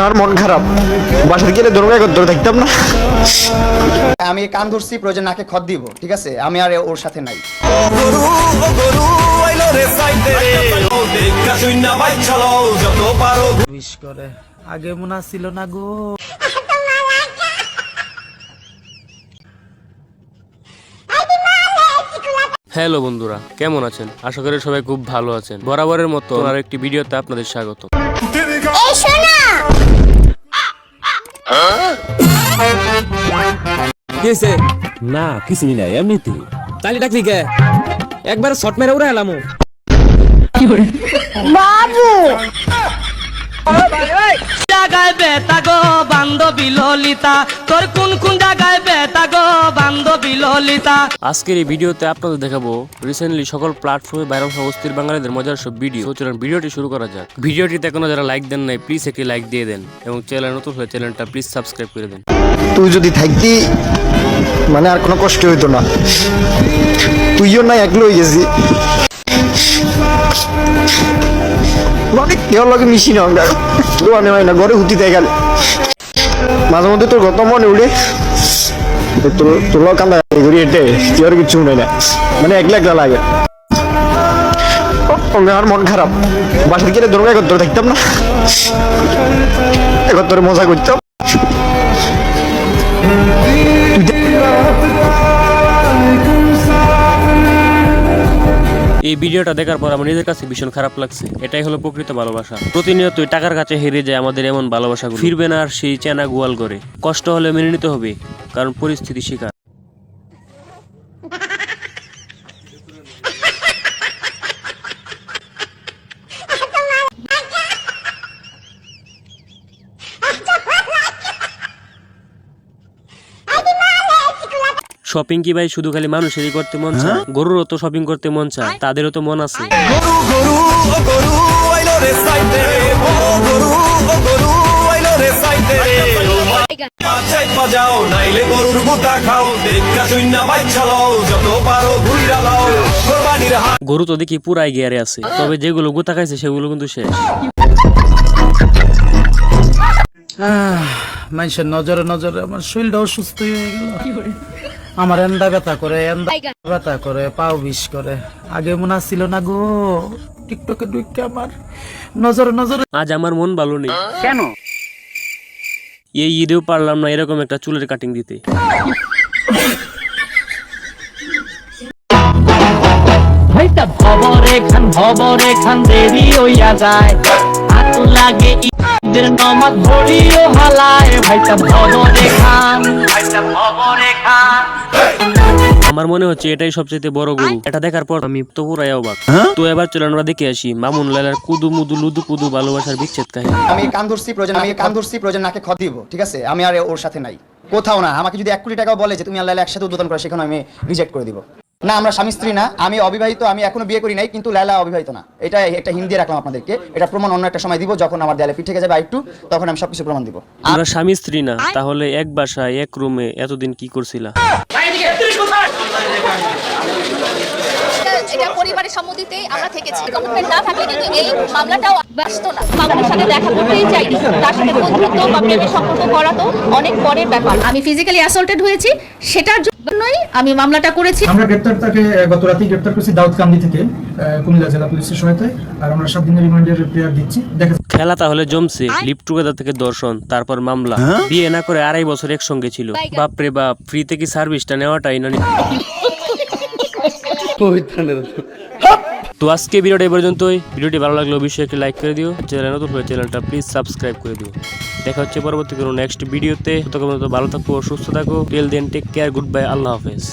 আমার মন খারাপ। বাসার গেলে দরকার করতে থাকতাম না। আমি কান ধরছি প্রয়োজন নাকে খত দিব ঠিক আছে? আমি আর ওর সাথে নাই। করে আগে মনে ছিল না গো। হ্যালো বন্ধুরা কেমন আছেন? আশা করি সবাই খুব ভালো আছেন। বরাবরের মতো আর একটি ভিডিওতে আপনাদের স্বাগত কিসে না কিছু নাই এমনিতে তালি ডাকলি কে একবার শট মেরে উড়ে এলাম জাগায় বেতা গো বান্ধবী ললিতা তোর কোন কোন জাগায় বেতা গো বান্ধবী ললিতা? আজকের এই ভিডিওতে আপনাদের দেখাবো রিসেন্টলি সকল প্ল্যাটফর্মে বাইরে হওয়া অস্থির বাঙালিদের মজার সব ভিডিও তো চলুন ভিডিওটি শুরু করা যাক। ভিডিওটিতে এখনও যারা লাইক দেন নাই প্লিজ একটি লাইক দিয়ে দেন এবং চ্যানেল নতুন হলে চ্যানেলটা প্লিজ সাবস্ক্রাইব করে দেন। তুই যদি থাকতি মানে আর কোনো কষ্ট হইতো না। তুইও না একলো হয়ে গেছি। মানে কেউ লগে মিশি না আমরা। দোয়ানে হয় না ঘরে হুতি দেয় গেলে মাঝে মধ্যে তোর গত মনে উঠে লোক কান্দা ঘুরি হেঁটে তুই কিছু মনে না। মানে একলা একলা লাগে। আমার মন খারাপ। বাসার গেলে দরকার একত্র থাকতাম না। একত্রে মজা করতাম। এই ভিডিওটা দেখার পর আমার নিজের কাছে ভীষণ খারাপ লাগছে। এটাই হলো প্রকৃত ভালোবাসা। প্রতিনিয়তই টাকার কাছে হেরে যায় আমাদের এমন ভালোবাসা ফিরবে না আর সেই চেনা গোয়াল করে কষ্ট হলে মেনে নিতে হবে, কারণ পরিস্থিতি শিকার। শপিং কি ভাই? শুধু খালি মানুষেরই করতে মন চায়? গরুরও তো শপিং করতে মন চায়। তাদেরও তো মন আছে। বাজাও নাইলে গরুর খাও। দেখা যত পারো লাও। কোরবানির গরু তো দেখি পুরাই গিয়ারে আছে। তবে যেগুলো গোতা খাইছে সেগুলো কিন্তু শেষ। মানুষের নজরে নজরে আমার শরীরটা অসুস্থ হয়ে গেল। আমার এন্দা ব্যথা করে এন্দা ব্যথা করে পাও বিষ করে। আগে মনে ছিল না গো টিকটকে ঢুকে আমার নজরে নজরে। আজ আমার মন ভালো নেই। কেন? এই ঈদেও পারলাম না এরকম একটা চুলের কাটিং দিতে। ভবরে খান ভবরে খান দেরি হইয়া যায়। হাত লাগে ঈদের নমাজ ভরিও হালায় ভাইটা ভবরে খান। ভাইটা ভবরে খান। আমার মনে হচ্ছে এটাই সবচেয়ে বড় গরু। এটা দেখার পর আমি তো পুরাই অবাক। তো এবার চলে আমরা দেখে আসি মামুন লালার কুদু মুদু লুদু কুদু ভালোবাসার বিচ্ছেদ কাহিনী। আমি কান ধরছি প্রয়োজন আমি কান ধরছি প্রয়োজন নাকে খত দিব ঠিক আছে? আমি আর ওর সাথে নাই। কোথাও না আমাকে যদি এক কোটি টাকাও বলে যে তুমি আল্লাহ একসাথে উদ্বোধন করো সেখানে আমি রিজেক্ট করে দিব। না আমরা স্বামী স্ত্রী না আমি অবিবাহিত আমি এখনও বিয়ে করি নাই কিন্তু লালা অবিবাহিত না। এটা একটা হিন্দি রাখলাম আপনাদেরকে এটা প্রমাণ অন্য একটা সময় দিব যখন আমার দেয়ালে পিঠে যাবে একটু তখন আমি সবকিছু প্রমাণ দিব। আমরা স্বামী স্ত্রী না তাহলে এক বাসায় এক রুমে এতদিন কি করছিলা? এটা পরিবারের সম্মতিতে আমরা থেকেছি। কমিটমেন্ট না থাকলে কিন্তু এই মামলাটাও ব্যস্ত না। মামলার সাথে দেখা করতেই চাইনি। তার সাথে বন্ধুত্ব বা প্রেমের সম্পর্ক করা তো অনেক পরের ব্যাপার। আমি ফিজিক্যালি অ্যাসল্টেড হয়েছি। সেটার জন্যই আমি মামলাটা করেছি। আমরা গ্রেপ্তার তাকে গত রাতেই গ্রেপ্তার করেছি দাউদকান্দি থেকে কুমিল্লা জেলা পুলিশের সহায়তায়। আর আমরা সাত দিনের রিমান্ডের প্রেয়ার দিচ্ছি। দেখা খেলা তাহলে জমছে লিপ টুগেদার থেকে দর্শন তারপর মামলা। বিয়ে না করে আড়াই বছর একসঙ্গে ছিল। বাপরে বাপ ফ্রিতে কি সার্ভিসটা নেওয়াটাই না তো। আজকে ভিডিওটা এই পর্যন্তই। ভিডিওটি ভালো লাগলে অবশ্যই একটি লাইক করে দিও। চ্যানেল নতুন হয়ে চ্যানেলটা প্লিজ সাবস্ক্রাইব করে দিও। দেখা হচ্ছে পরবর্তী কোনো নেক্সট ভিডিওতে ততক্ষণ ভালো থাকো, সুস্থ থাকো। Till then take care good bye আল্লাহ হাফেজ।